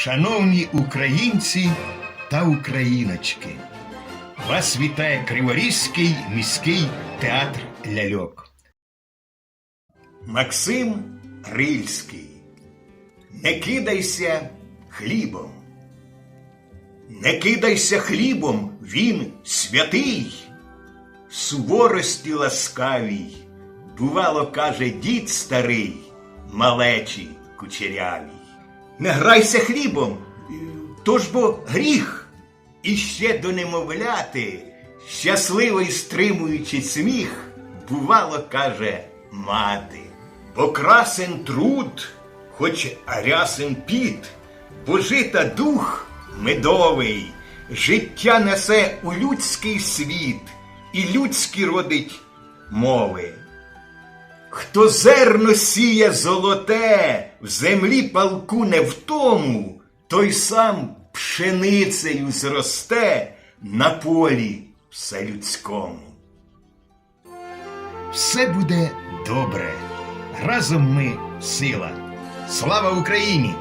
Шановні українці та україночки, вас вітає Криворізький міський театр ляльок. Максим Рильський. Не кидайся хлібом. Не кидайся хлібом, він святий, суворості ласкавій, бувало, каже дід старий, малечі кучерявій. Не грайся хлібом, то ж бо гріх. І ще до немовляти, щасливо й стримуючи сміх, бувало, каже мати. Бо красен труд, хоч рясен піт, бо жита дух медовий, життя несе у людський світ, і людські родить мови. Хто зерно сіє золоте, в землі палку не в тому, той сам пшеницею зросте на полі вселюдському. Все буде добре. Разом ми сила. Слава Україні!